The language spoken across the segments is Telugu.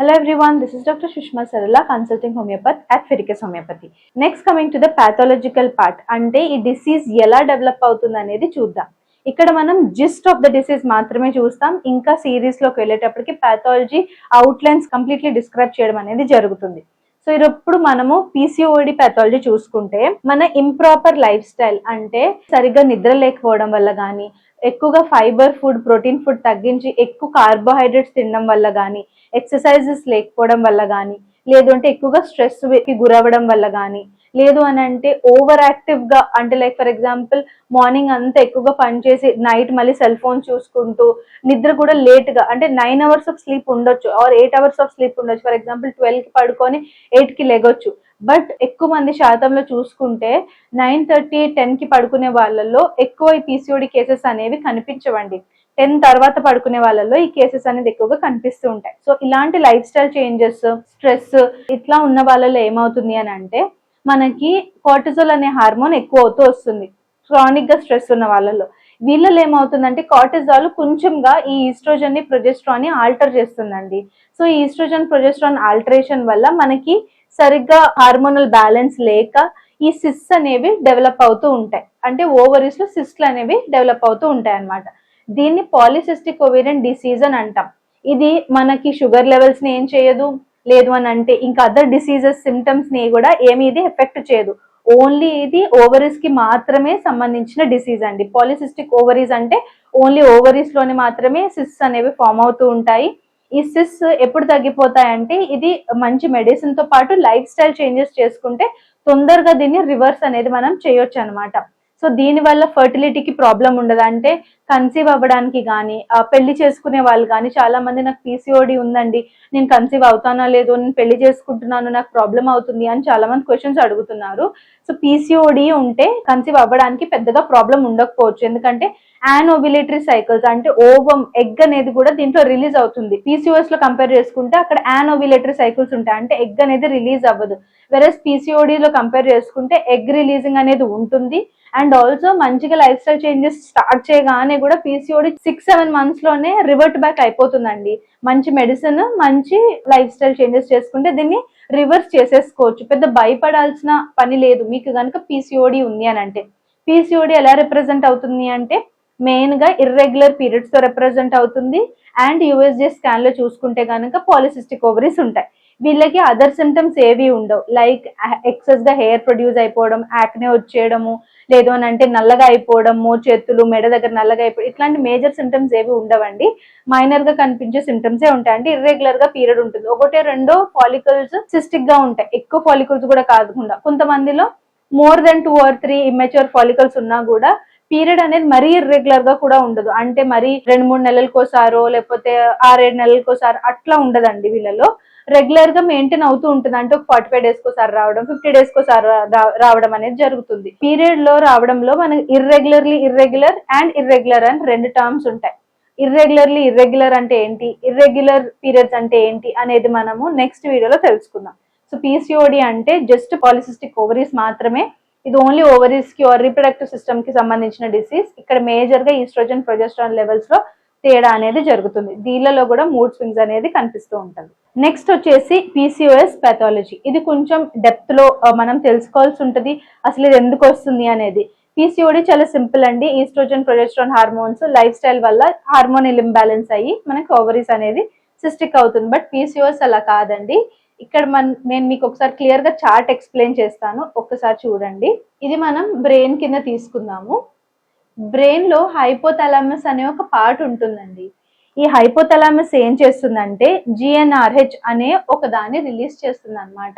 Hello everyone, this is Dr. Sushma Sarala, consulting homeopath at Fericus Homeopathy. Next coming to the pathological part, అంటే ఈ డిసీజ్ ఎలా డెవలప్ అవుతుంది అనేది చూద్దాం ఇక్కడ మనం జిస్ట్ ఆఫ్ ద డిసీజ్ మాత్రమే చూస్తాం ఇంకా సిరీస్లోకి వెళ్ళేటప్పటికి పాథాలజీ అవుట్లైన్స్ కంప్లీట్లీ డిస్క్రైబ్ చేయడం అనేది జరుగుతుంది సో ఇప్పుడు మనము పీసీఓడి పెథాలజీ చూసుకుంటే మన ఇంప్రాపర్ లైఫ్ స్టైల్ అంటే సరిగ్గా నిద్ర లేకపోవడం వల్ల కానీ ఎక్కువగా ఫైబర్ ఫుడ్ ప్రోటీన్ ఫుడ్ తగ్గించి ఎక్కువ కార్బోహైడ్రేట్స్ తినడం వల్ల కానీ ఎక్సర్సైజెస్ లేకపోవడం వల్ల కానీ లేదు అంటే ఎక్కువగా స్ట్రెస్కి గురవ్వడం వల్ల కానీ లేదు అని అంటే ఓవర్ యాక్టివ్గా అంటే లైక్ ఫర్ ఎగ్జాంపుల్ మార్నింగ్ అంతా ఎక్కువగా పనిచేసి నైట్ మళ్ళీ సెల్ ఫోన్ చూసుకుంటూ నిద్ర కూడా లేట్గా అంటే నైన్ అవర్స్ ఆఫ్ స్లీప్ ఉండొచ్చు or eight hours of sleep ఉండొచ్చు. ఫర్ ఎగ్జాంపుల్ ట్వెల్వ్కి పడుకొని ఎయిట్కి లెగొచ్చు. బట్ ఎక్కువ మంది శాతంలో చూసుకుంటే నైన్ థర్టీ టెన్కి పడుకునే వాళ్ళల్లో ఎక్కువ ఈ పీసీఓడి కేసెస్ అనేవి కనిపించవండి. టెన్ తర్వాత పడుకునే వాళ్ళలో ఈ కేసెస్ అనేది ఎక్కువగా కనిపిస్తూ ఉంటాయి. సో ఇలాంటి లైఫ్ స్టైల్ చేంజెస్ స్ట్రెస్ ఇట్లా ఉన్న వాళ్ళలో ఏమవుతుంది అని అంటే మనకి కార్టిజోల్ అనే హార్మోన్ ఎక్కువ అవుతూ వస్తుంది. క్రానిక్గా స్ట్రెస్ ఉన్న వాళ్ళలో వీళ్ళలో ఏమవుతుందంటే కార్టిజాల్ కొంచెంగా ఈ ఈస్ట్రోజన్ని ప్రొజెస్ట్రాన్ని ఆల్టర్ చేస్తుందండి. సో ఈ ఈస్ట్రోజన్ ప్రొజెస్ట్రాన్ ఆల్టరేషన్ వల్ల మనకి సరిగ్గా హార్మోనల్ బ్యాలెన్స్ లేక ఈ సిస్ అనేవి డెవలప్ అవుతూ ఉంటాయి. అంటే ఓవరీస్లో సిస్ట్లు అనేవి డెవలప్ అవుతూ ఉంటాయి అన్నమాట దీన్ని పాలిసిస్టిక్ ఒవేరియన్ డిసీజ్ అని అంటాం. ఇది మనకి షుగర్ లెవెల్స్ని ఏం చేయదు లేదు అని అంటే ఇంకా అదర్ డిసీజెస్ సిమ్టమ్స్ని కూడా ఏమి ఇది ఎఫెక్ట్ చేయదు. ఓన్లీ ఇది ఓవరీస్కి మాత్రమే సంబంధించిన డిసీజ్ అండి. పాలిసిస్టిక్ ఓవరీస్ అంటే ఓన్లీ ఓవరీస్లోనే మాత్రమే సిస్ అనేవి ఫామ్ అవుతూ ఉంటాయి. ఈ సిస్ ఎప్పుడు తగ్గిపోతాయంటే ఇది మంచి మెడిసిన్తో పాటు లైఫ్ స్టైల్ చేంజెస్ చేసుకుంటే తొందరగా దీన్ని రివర్స్ అనేది మనం చేయొచ్చు అనమాట సో దీని వల్ల ఫర్టిలిటీకి ప్రాబ్లం ఉండదు. అంటే కన్సీవ్ అవ్వడానికి కానీ పెళ్ళి చేసుకునే వాళ్ళు కానీ చాలా మంది నాకు పీసీఓడి ఉందండి. నేను కన్సీవ్ అవుతానా లేదో నేను పెళ్ళి చేసుకుంటున్నాను నాకు ప్రాబ్లం అవుతుంది అని చాలా మంది క్వశ్చన్స్ అడుగుతున్నారు. సో పీసీఓడి ఉంటే కన్సీవ్ అవ్వడానికి పెద్దగా ప్రాబ్లం ఉండకపోవచ్చు. ఎందుకంటే యానోబిలేటరీ సైకిల్స్ అంటే ఓవం ఎగ్ అనేది కూడా దీంట్లో రిలీజ్ అవుతుంది. పీసీఓఎస్లో కంపేర్ చేసుకుంటే అక్కడ యానోబిలేటరీ సైకిల్స్ ఉంటాయి. అంటే ఎగ్ అనేది రిలీజ్ అవ్వదు. వెరస్ పీసీఓడి లో కంపేర్ చేసుకుంటే ఎగ్ రిలీజింగ్ అనేది ఉంటుంది. అండ్ ఆల్సో మంచిగా లైఫ్ స్టైల్ చేంజెస్ స్టార్ట్ చేయగానే కూడా పీసీఓడి సిక్స్ సెవెన్ మంత్స్లోనే రివర్ట్ బ్యాక్ అయిపోతుందండి. మంచి మెడిసిన్ మంచి లైఫ్ స్టైల్ చేంజెస్ చేసుకుంటే దీన్ని రివర్స్ చేసేసుకోవచ్చు. పెద్ద భయపడాల్సిన పని లేదు. మీకు కనుక పీసీఓడి ఉంది అని అంటే. పీసీఓడి ఎలా రిప్రజెంట్ అవుతుంది అంటే మెయిన్గా ఇర్రెగ్యులర్ పీరియడ్స్తో రిప్రజెంట్ అవుతుంది. అండ్ యూఎస్జే స్కాన్లో చూసుకుంటే కనుక పాలిసిస్టిక్ ఓవరీస్ ఉంటాయి. వీళ్ళకి అదర్ సిమ్టమ్స్ ఏవి ఉండవు. లైక్ ఎక్సెస్గా హెయిర్ ప్రొడ్యూస్ అయిపోవడం యాక్నే వచ్చేయడము లేదు అని అంటే నల్లగా అయిపోవడము చేతులు మెడ దగ్గర నల్లగా అయిపోవడం ఇట్లాంటి మేజర్ సిమ్టమ్స్ ఏవి ఉండవండి. మైనర్గా కనిపించే సిమ్టమ్స్ ఏ ఉంటాయి అంటే ఇర్రెగ్యులర్గా పీరియడ్ ఉంటుంది. ఒకటే రెండో ఫాలికల్స్ సిస్టిక్గా ఉంటాయి. ఎక్కువ ఫాలికల్స్ కూడా కాకుండా. కొంతమందిలో more than two or three immature follicles ఉన్నా కూడా పీరియడ్ అనేది మరీ ఇర్రెగ్యులర్గా కూడా ఉండదు. అంటే మరి రెండు మూడు నెలలకోసారో లేకపోతే ఆరేడు నెలలకోసారో అట్లా ఉండదండి వీళ్ళలో. రెగ్యులర్గా మెయింటైన్ అవుతూ ఉంటుంది. అంటే ఒక ఫార్టీ ఫైవ్ డేస్ కోసారి రావడం ఫిఫ్టీ డేస్ కోసారి రా- రావడం అనేది జరుగుతుంది. పీరియడ్లో రావడంలో మనకి ఇర్రెగ్యులర్లీ ఇర్రెగ్యులర్ అండ్ ఇర్రెగ్యులర్ అని రెండు టర్మ్స్ ఉంటాయి. ఇర్రెగ్యులర్లీ ఇర్రెగ్యులర్ అంటే ఏంటి? ఇర్రెగ్యులర్ పీరియడ్స్ అంటే ఏంటి అనేది మనము నెక్స్ట్ వీడియోలో తెలుసుకుందాం. సో పీసీఓడి అంటే జస్ట్ పాలిసిస్టిక్ ఓవరీస్ మాత్రమే. ఇది ఓన్లీ ఓవరీస్కి ఆర్ రీప్రొడక్టివ్ సిస్టమ్కి సంబంధించిన డిసీజ్ ఇక్కడ మేజర్గా ఈస్ట్రోజన్ ప్రొజెస్ట్రాన్ లెవెల్స్లో తేడా అనేది జరుగుతుంది. దీనిలో కూడా మూడ్ స్వింగ్స్ అనేది కనిపిస్తూ ఉంటుంది. నెక్స్ట్ వచ్చేసి పీసీఓఎస్ పెథాలజీ ఇది కొంచెం డెప్త్లో మనం తెలుసుకోవాల్సి ఉంటుంది. అసలు ఇది ఎందుకు వస్తుంది అనేది. పీసీఓడి చాలా సింపుల్ అండి. Oestrogen progesterone hormones lifestyle వల్ల హార్మోనల్ ఇంబ్యాలెన్స్ అయ్యి మనకి ఓవరీస్ అనేది సిస్టిక్ అవుతుంది. బట్ పీసీఓఎస్ అలా కాదండి. ఇక్కడ మన నేను మీకు ఒకసారి క్లియర్గా చార్ట్ ఎక్స్ప్లెయిన్ చేస్తాను. ఒక్కసారి చూడండి. ఇది మనం బ్రెయిన్ కింద తీసుకుందాము. బ్రెయిన్లో అనే ఒక పార్ట్ ఉంటుందండి. ఈ హైపోథాలమస్ ఏం చేస్తుందంటే జిఎన్ఆర్హెచ్ అనే ఒక దాన్ని రిలీజ్ చేస్తుంది అనమాట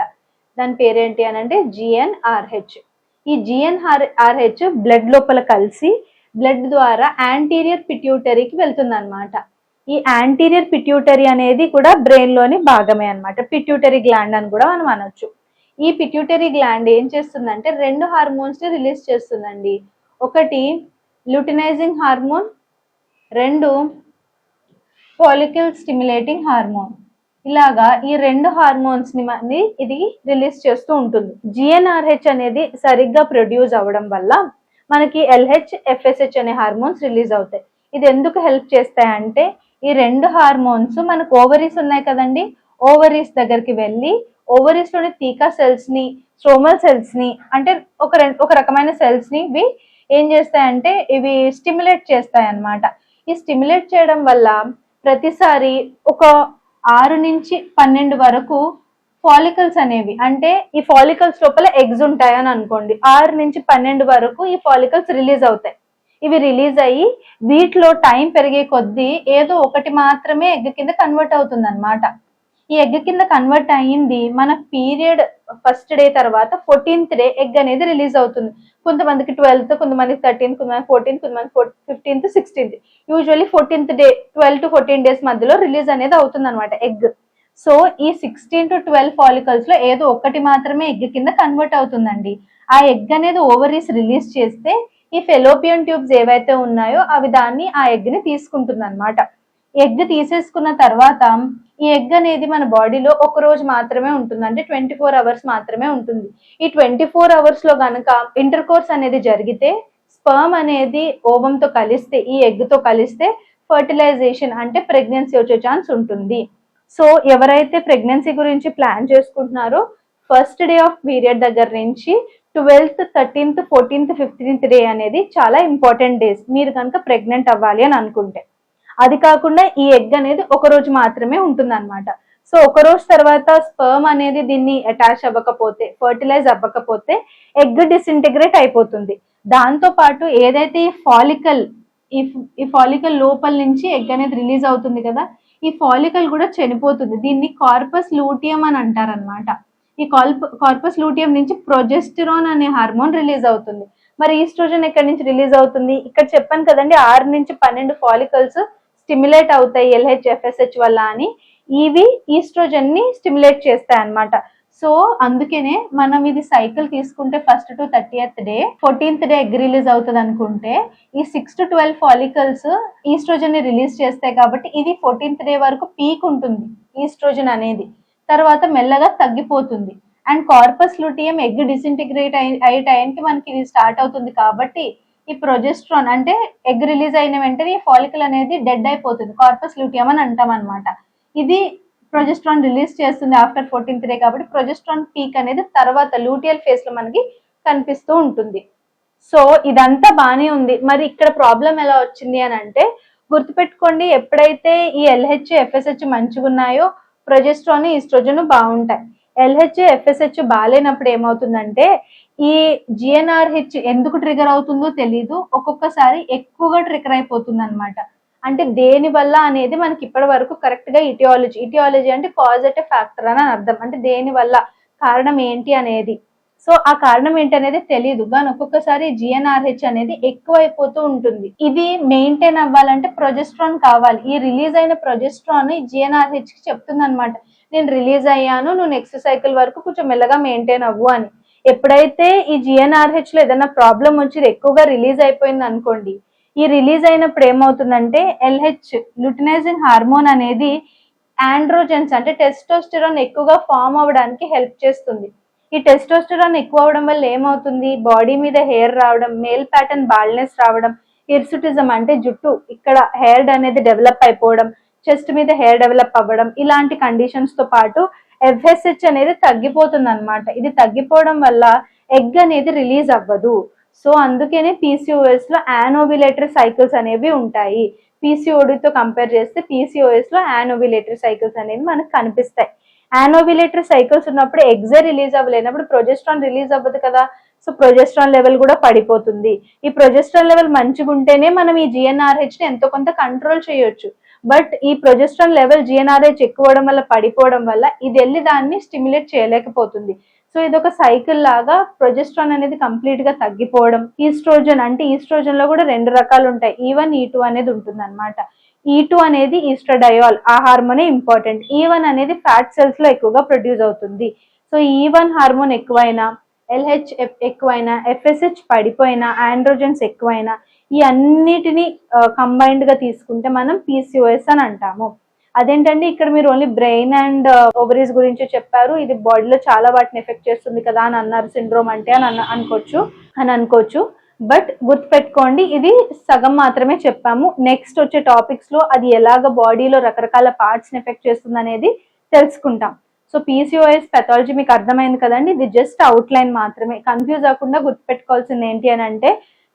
దాని పేరేంటి అని అంటే జిఎన్ఆర్హెచ్. ఈ జిఎన్ఆర్హెచ్ బ్లడ్ లోపల కలిసి బ్లడ్ ద్వారా యాంటీరియర్ పిట్యూటరీకి వెళ్తుంది అనమాట ఈ యాంటీరియర్ పిట్యూటరీ అనేది కూడా బ్రెయిన్లోని భాగమే అన్నమాట. పిట్యూటరీ గ్లాండ్ అని కూడా మనం అనొచ్చు. ఈ పిట్యూటరీ గ్లాండ్ ఏం చేస్తుందంటే రెండు హార్మోన్స్ని రిలీజ్ చేస్తుందండి. ఒకటి ల్యూటినైజింగ్ హార్మోన్ రెండు పోలికల్ స్టిమ్యులేటింగ్ హార్మోన్. ఇలాగా ఈ రెండు హార్మోన్స్ని ఇది రిలీజ్ చేస్తూ ఉంటుంది. జిఎన్ఆర్హెచ్ అనేది సరిగ్గా ప్రొడ్యూస్ అవ్వడం వల్ల మనకి ఎల్హెచ్ ఎఫ్ఎస్హెచ్ అనే హార్మోన్స్ రిలీజ్ అవుతాయి. ఇది ఎందుకు హెల్ప్ చేస్తాయంటే ఈ రెండు హార్మోన్స్ మనకు ఓవరీస్ ఉన్నాయి కదండి. ఓవరీస్ దగ్గరికి వెళ్ళి ఓవరీస్లోని తీకా సెల్స్ని స్ట్రోమల్ సెల్స్ని అంటే ఒక రెండు ఒక రకమైన సెల్స్ని ఇవి ఏం చేస్తాయంటే ఇవి స్టిమ్యులేట్ చేస్తాయి అన్నమాట ఈ స్టిమ్యులేట్ చేయడం వల్ల ప్రతిసారి ఒక ఆరు నుంచి పన్నెండు వరకు ఫాలికల్స్ అనేవి అంటే ఈ ఫాలికల్స్ లోపల ఎగ్స్ ఉంటాయని అనుకోండి. ఆరు నుంచి పన్నెండు వరకు ఈ ఫాలికల్స్ రిలీజ్ అవుతాయి. ఇవి రిలీజ్ అయ్యి వీటిలో టైం పెరిగే కొద్దీ ఏదో ఒకటి మాత్రమే ఎగ్ కింద కన్వర్ట్ అవుతుంది అనమాట ఈ ఎగ్ కింద కన్వర్ట్ అయ్యింది మన పీరియడ్ ఫస్ట్ డే తర్వాత ఫోర్టీన్త్ డే ఎగ్ అనేది రిలీజ్ అవుతుంది. కొంతమందికి ట్వెల్త్ కొంతమందికి థర్టీన్త్ కొంతమంది ఫోర్టీన్త్ కొంతమంది fifteenth sixteenth usually fourteenth day twelve to fourteen days మధ్యలో రిలీజ్ అనేది అవుతుంది అనమాట ఎగ్ సో ఈ సిక్స్టీన్ టు ట్వెల్వ్ ఫాలికల్స్లో ఏదో ఒకటి మాత్రమే ఎగ్ కింద కన్వర్ట్ అవుతుందండి. ఆ ఎగ్ అనేది ఓవరీస్ రిలీజ్ చేస్తే ఈ ఫెలోపియన్ ట్యూబ్స్ ఏవైతే ఉన్నాయో అవి దాన్ని ఆ ఎగ్ని తీసుకుంటుంది అనమాట ఎగ్ తీసేసుకున్న తర్వాత ఈ ఎగ్ అనేది మన బాడీలో ఒక రోజు మాత్రమే ఉంటుంది అంటే ట్వంటీ ఫోర్ అవర్స్ మాత్రమే ఉంటుంది. ఈ ట్వంటీ ఫోర్ అవర్స్లో గనక ఇంటర్ కోర్స్ అనేది జరిగితే స్పర్మ్ అనేది ఓవంతో కలిస్తే ఈ ఎగ్తో కలిస్తే ఫర్టిలైజేషన్ అంటే ప్రెగ్నెన్సీ వచ్చే ఛాన్స్ ఉంటుంది. సో ఎవరైతే ప్రెగ్నెన్సీ గురించి ప్లాన్ చేసుకుంటున్నారో ఫస్ట్ డే ఆఫ్ పీరియడ్ దగ్గర నుంచి twelfth thirteenth fourteenth fifteenth day అనేది చాలా ఇంపార్టెంట్ డేస్. మీరు కనుక ప్రెగ్నెంట్ అవ్వాలి అని అనుకుంటే. అది కాకుండా ఈ ఎగ్ అనేది ఒక రోజు మాత్రమే ఉంటుంది అనమాట సో ఒక రోజు తర్వాత స్పర్మ్ అనేది దీన్ని అటాచ్ అవ్వకపోతే ఫర్టిలైజ్ అవ్వకపోతే ఎగ్ డిసింటిగ్రేట్ అయిపోతుంది. దాంతో పాటు ఏదైతే ఈ ఫాలికల్ ఈ ఈ ఫాలికల్ లోపల నుంచి ఎగ్ అనేది రిలీజ్ అవుతుంది కదా ఈ ఫాలికల్ కూడా చనిపోతుంది. దీన్ని కార్పస్ లూటియం అని అంటారనమాట ఈ కాల్ప కార్పస్ లూటియం నుంచి ప్రొజెస్టిరాన్ అనే హార్మోన్ రిలీజ్ అవుతుంది. మరి ఈస్ట్రోజన్ ఎక్కడి నుంచి రిలీజ్ అవుతుంది? ఇక్కడ చెప్పాను కదండి ఆరు నుంచి పన్నెండు ఫాలికల్స్ స్టిమ్యులేట్ అవుతాయి ఎల్హెచ్ ఎఫ్ఎస్హెచ్ వల్ల అని. ఇవి ఈస్ట్రోజన్ని స్టిమ్యులేట్ చేస్తాయి అన్నమాట. సో అందుకనే మనం ఇది సైకిల్ తీసుకుంటే first to thirtieth day fourteenth day egg release అవుతుంది అనుకుంటే ఈ సిక్స్ టు ట్వెల్వ్ ఫాలికల్స్ ఈస్ట్రోజన్ని రిలీజ్ చేస్తాయి కాబట్టి ఇది ఫోర్టీన్త్ డే వరకు పీక్ ఉంటుంది ఈస్ట్రోజన్ అనేది. తర్వాత మెల్లగా తగ్గిపోతుంది. And corpus luteum egg disintegrate అయ్యే టైంకి మనకి ఇది స్టార్ట్ అవుతుంది కాబట్టి ఈ ప్రొజెస్ట్రాన్ అంటే ఎగ్ రిలీజ్ అయిన వెంటనే ఈ ఫాలికల్ అనేది డెడ్ అయిపోతుంది కార్పస్ లూటియం అని అంటాం అనమాట ఇది ప్రొజెస్ట్రాన్ రిలీజ్ చేస్తుంది ఆఫ్టర్ ఫోర్టీన్త్ డే కాబట్టి ప్రొజెస్ట్రాన్ పీక్ అనేది తర్వాత లూటియల్ ఫేస్లో మనకి కనిపిస్తూ ఉంటుంది. సో ఇదంతా బానే ఉంది. మరి ఇక్కడ ప్రాబ్లం ఎలా వచ్చింది అని అంటే గుర్తుపెట్టుకోండి ఎప్పుడైతే ఈ ఎల్హెచ్ ఎఫ్ఎస్హెచ్ మంచిగా ఉన్నాయో ప్రొజెస్ట్రాన్ ఈస్ట్రోజన్ బాగుంటాయి. ఎల్హెచ్ ఎఫ్ఎస్హెచ్ బాగాలేనప్పుడు ఏమవుతుందంటే ఈ జిఎన్ఆర్హెచ్ ఎందుకు ట్రిగర్ అవుతుందో తెలీదు. ఒక్కొక్కసారి ఎక్కువగా ట్రిగర్ అయిపోతుంది అనమాట అంటే దేని వల్ల అనేది మనకి ఇప్పటి వరకు కరెక్ట్గా ఇటియాలజీ ఇటియాలజీ అంటే కాజెటివ్ ఫ్యాక్టర్ అని అర్థం. అంటే దేని వల్ల కారణం ఏంటి అనేది. సో ఆ కారణం ఏంటి అనేది తెలియదు కానీ ఒక్కొక్కసారి జిఎన్ఆర్హెచ్ అనేది ఎక్కువ అయిపోతూ ఉంటుంది. ఇది మెయింటైన్ అవ్వాలంటే ప్రొజెస్ట్రాన్ కావాలి. ఈ రిలీజ్ అయిన ప్రొజెస్ట్రాన్ జిఎన్ఆర్హెచ్కి చెప్తుంది అనమాట నేను రిలీజ్ అయ్యాను నువ్వు నెక్స్ట్ సైకిల్ వరకు కొంచెం మెల్లగా మెయింటైన్ అవ్వు అని. ఎప్పుడైతే ఈ జిఎన్ఆర్హెచ్లో ఏదైనా ప్రాబ్లం వచ్చి ఎక్కువగా రిలీజ్ అయిపోయింది అనుకోండి ఈ రిలీజ్ అయినప్పుడు ఏమవుతుందంటే ఎల్హెచ్ లుటినైజింగ్ హార్మోన్ అనేది ఆండ్రోజెన్స్ అంటే టెస్టోస్టిరాన్ ఎక్కువగా ఫామ్ అవ్వడానికి హెల్ప్ చేస్తుంది. ఈ టెస్టోస్టిరాన్ ఎక్కువ అవడం వల్ల ఏమవుతుంది? బాడీ మీద హెయిర్ రావడం మేల్ ప్యాటర్న్ బాల్నెస్ రావడం ఇర్సుటిజం అంటే జుట్టు ఇక్కడ హెయిర్ అనేది డెవలప్ అయిపోవడం చెస్ట్ మీద హెయిర్ డెవలప్ అవ్వడం ఇలాంటి కండిషన్స్తో పాటు ఎఫ్ఎస్హెచ్ అనేది తగ్గిపోతుంది అనమాట ఇది తగ్గిపోవడం వల్ల ఎగ్ అనేది రిలీజ్ అవ్వదు. సో అందుకనే పీసీఓఎస్లో యానోవిలేటరీ సైకిల్స్ అనేవి ఉంటాయి. పీసీఓడితో కంపేర్ చేస్తే పీసీఓఎస్లో యానోవిలేటరీ సైకిల్స్ అనేవి మనకు కనిపిస్తాయి. యానోవిలేటరీ సైకిల్స్ ఉన్నప్పుడు ఎగ్జే రిలీజ్ అవ్వలేనప్పుడు ప్రొజెస్ట్రాన్ రిలీజ్ అవ్వదు కదా. సో ప్రొజెస్ట్రాన్ లెవెల్ కూడా పడిపోతుంది. ఈ ప్రొజెస్ట్రాన్ లెవెల్ మంచిగా ఉంటేనే మనం ఈ జిఎన్ఆర్హెచ్ని ఎంతో కొంత కంట్రోల్ చేయొచ్చు. బట్ ఈ ప్రొజెస్ట్రాన్ లెవెల్ జిఎన్ఆర్హెచ్ ఎక్కువ వల్ల పడిపోవడం వల్ల ఇది వెళ్ళి దాన్ని స్టిమ్యులేట్ చేయలేకపోతుంది. సో ఇది ఒక సైకిల్ లాగా ప్రొజెస్ట్రాన్ అనేది కంప్లీట్గా తగ్గిపోవడం ఈస్ట్రోజన్ అంటే ఈస్ట్రోజన్లో కూడా రెండు రకాలు ఉంటాయి. ఈ వన్ ఈ టూ అనేది ఉంటుంది అనమాట ఈ e టూ అనేది ఈస్ట్రడయాల్ ఆ హార్మోనే ఇంపార్టెంట్. E ఈ వన్ అనేది ఫ్యాట్ సెల్స్లో ఎక్కువగా ప్రొడ్యూస్ అవుతుంది. So e E one hormone ఎక్కువైనా ఎల్హెచ్ ఎక్కువైనా ఎఫ్ఎస్హెచ్ పడిపోయినా ఆండ్రోజన్స్ ఎక్కువైనా ఈ అన్నిటిని కంబైన్డ్గా తీసుకుంటే మనం పీసీఓఎస్ అని అంటాము. అదేంటండి? ఇక్కడ మీరు ఓన్లీ బ్రెయిన్ అండ్ ఓవరీస్ గురించి చెప్పారు. ఇది బాడీలో చాలా వాటిని ఎఫెక్ట్ చేస్తుంది కదా అని అన్నారు. సిండ్రోమ్ అంటే అని అనుకోవచ్చు అని అనుకోవచ్చు. బట్ గుర్తుపెట్టుకోండి ఇది సగం మాత్రమే చెప్పాము. నెక్స్ట్ వచ్చే టాపిక్స్లో అది ఎలాగ బాడీలో రకరకాల పార్ట్స్ ఎఫెక్ట్ చేస్తుంది అనేది తెలుసుకుంటాం. సో పీసీఓఎస్ పెథాలజీ మీకు అర్థమైంది కదండి? ఇది జస్ట్ అవుట్లైన్ మాత్రమే. కన్ఫ్యూజ్ అవ్వకుండా గుర్తుపెట్టుకోవాల్సింది ఏంటి అని అంటే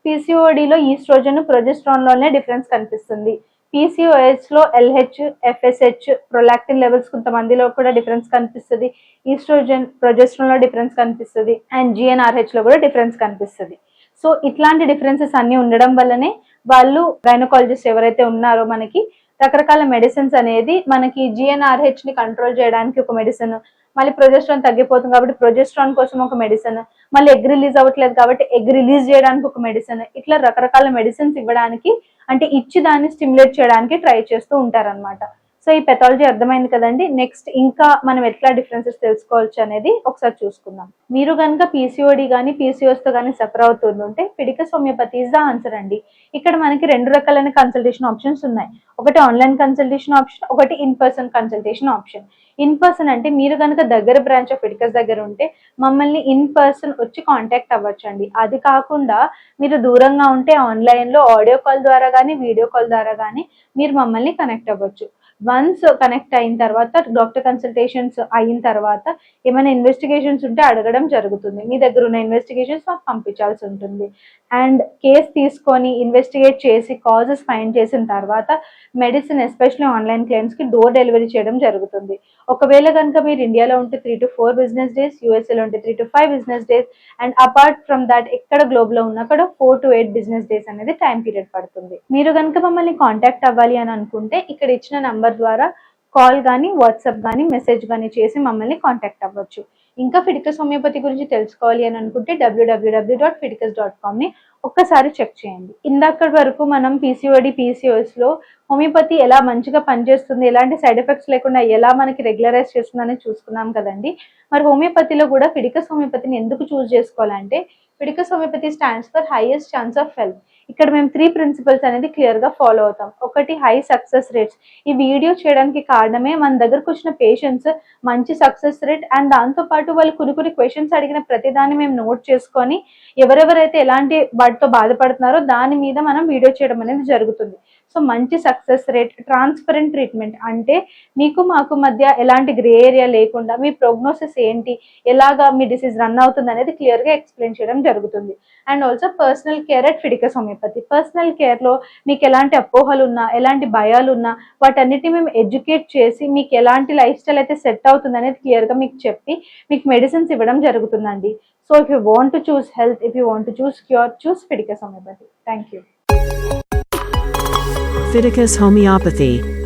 పీసీఓడిలో ఈస్ట్రోజన్ ప్రొజెస్ట్రాన్లోనే డిఫరెన్స్ కనిపిస్తుంది. పీసీఓఎస్లో ఎల్హెచ్ ఎఫ్ఎస్హెచ్ ప్రొలాక్టిన్ లెవెల్స్ కొంతమందిలో కూడా డిఫరెన్స్ కనిపిస్తుంది. ఈస్ట్రోజన్ ప్రొజెస్ట్రాన్లో డిఫరెన్స్ కనిపిస్తుంది. అండ్ జిఎన్ఆర్హెచ్లో కూడా డిఫరెన్స్ కనిపిస్తుంది. సో ఇట్లాంటి డిఫరెన్సెస్ అన్ని ఉండడం వల్లనే వాళ్ళు గైనకాలజిస్ట్ ఎవరైతే ఉన్నారో మనకి రకరకాల మెడిసిన్స్ అనేది మనకి జిఎన్ఆర్హెచ్ని కంట్రోల్ చేయడానికి ఒక మెడిసిన్ మళ్ళీ ప్రొజెస్ట్రాన్ తగ్గిపోతుంది కాబట్టి ప్రొజెస్ట్రాన్ కోసం ఒక మెడిసిన్ మళ్ళీ ఎగ్ రిలీజ్ అవ్వట్లేదు కాబట్టి ఎగ్ రిలీజ్ చేయడానికి ఒక మెడిసిన్ ఇట్లా రకరకాల మెడిసిన్స్ ఇవ్వడానికి అంటే ఇచ్చి దాన్ని స్టిమ్యులేట్ చేయడానికి ట్రై చేస్తూ ఉంటారన్నమాట. సో ఈ పెథాలజీ అర్థమైంది కదండి. నెక్స్ట్ ఇంకా మనం ఎట్లా డిఫరెన్సెస్ తెలుసుకోవచ్చు అనేది ఒకసారి చూసుకుందాం. మీరు కనుక పీసీఓడి కానీ పీసీఓస్తో కానీ సఫర్ అవుతుంటే Fiticus homeopathy is the answer అండి. ఇక్కడ మనకి రెండు రకాలైన కన్సల్టేషన్ ఆప్షన్స్ ఉన్నాయి. ఒకటి ఆన్లైన్ కన్సల్టేషన్ ఆప్షన్ ఒకటి in person consultation option in person అంటే మీరు కనుక దగ్గర బ్రాంచ్ ఆఫ్ ఫిడికస్ దగ్గర ఉంటే మమ్మల్ని ఇన్ పర్సన్ వచ్చి కాంటాక్ట్ అవ్వచ్చండి. అది కాకుండా మీరు దూరంగా ఉంటే ఆన్లైన్లో ఆడియో కాల్ ద్వారా కానీ వీడియో కాల్ ద్వారా కానీ మీరు మమ్మల్ని కనెక్ట్ అవ్వచ్చు. వన్స్ కనెక్ట్ అయిన తర్వాత డాక్టర్ కన్సల్టేషన్స్ అయిన తర్వాత ఏమైనా ఇన్వెస్టిగేషన్స్ ఉంటే అడగడం జరుగుతుంది. మీ దగ్గర ఉన్న ఇన్వెస్టిగేషన్స్ మాకు పంపించాల్సి ఉంటుంది. అండ్ కేస్ తీసుకొని ఇన్వెస్టిగేట్ చేసి కాజెస్ ఫైండ్ చేసిన తర్వాత మెడిసిన్ ఎస్పెషల్లీ ఆన్లైన్ క్లయింట్స్కి డోర్ డెలివరీ చేయడం జరుగుతుంది. ఒకవేళ కనుక మీరు ఇండియాలో ఉంటే three to four business days యూఎస్ఏలో ఉంటే three to five business days and apart from that ఎక్కడ గ్లోబ్లో ఉన్న అక్కడ four to eight business days అనేది టైం పీరియడ్ పడుతుంది. మీరు కనుక మమ్మల్ని కాంటాక్ట్ అవ్వాలి అని అనుకుంటే ఇక్కడ ఇచ్చిన నంబర్ ద్వారా కాల్ కానీ వాట్సాప్ కానీ మెసేజ్ కానీ చేసి మమ్మల్ని కాంటాక్ట్ అవ్వచ్చు. ఇంకా ఫిడికస్ హోమియోపతి గురించి తెలుసుకోవాలి అని అనుకుంటే డబ్ల్యూడబ్ల్యూడబ్ల్యూ డాట్ ఫిడికస్ డాట్ కామ్ని ఒక్కసారి చెక్ చేయండి. ఇందాక వరకు మనం పీసీఓడి పీసీఓస్లో హోమియోపతి ఎలా మంచిగా పనిచేస్తుంది ఎలాంటి సైడ్ ఎఫెక్ట్స్ లేకుండా ఎలా మనకి రెగ్యులరైజ్ చేస్తుందని చూసుకున్నాం కదండి. మరి హోమియోపతిలో కూడా ఫిడికస్ హోమియోపతిని ఎందుకు చూస్ చేసుకోవాలంటే Fiticus homeopathy stands for highest chance of health ఇక్కడ మేము త్రీ ప్రిన్సిపల్స్ అనేది క్లియర్గా ఫాలో అవుతాం. ఒకటి హై సక్సెస్ రేట్స్ ఈ వీడియో చేయడానికి కారణమే మన దగ్గరకు వచ్చిన పేషెంట్స్ మంచి సక్సెస్ రేట్ అండ్ దాంతో పాటు వాళ్ళు కొన్ని కొన్ని క్వశ్చన్స్ అడిగిన ప్రతిదాన్ని మేము నోట్ చేసుకొని ఎవరెవరైతే ఎలాంటి వాటితో బాధపడుతున్నారో దాని మీద మనం వీడియో చేయడం అనేది జరుగుతుంది. సో మంచి సక్సెస్ రేట్ ట్రాన్స్పరెంట్ ట్రీట్మెంట్ అంటే మీకు మాకు మధ్య ఎలాంటి గ్రే ఏరియా లేకుండా మీ ప్రోగ్నోసిస్ ఏంటి ఎలాగా మీ డిసీజ్ రన్ అవుతుంది అనేది క్లియర్గా ఎక్స్ప్లెయిన్ చేయడం జరుగుతుంది. And also personal care at Fiticus homeopathy personal కేర్లో మీకు ఎలాంటి అపోహలు ఉన్నా ఎలాంటి భయాలు ఉన్నా వాటన్నిటిని మేము ఎడ్యుకేట్ చేసి మీకు ఎలాంటి లైఫ్ స్టైల్ అయితే సెట్ అవుతుంది అనేది క్లియర్గా మీకు చెప్పి మీకు మెడిసిన్స్ ఇవ్వడం జరుగుతుందండి. So if you want to choose health if you want to choose cure choose Fiticus homeopathy thank you Fiticus Homeopathy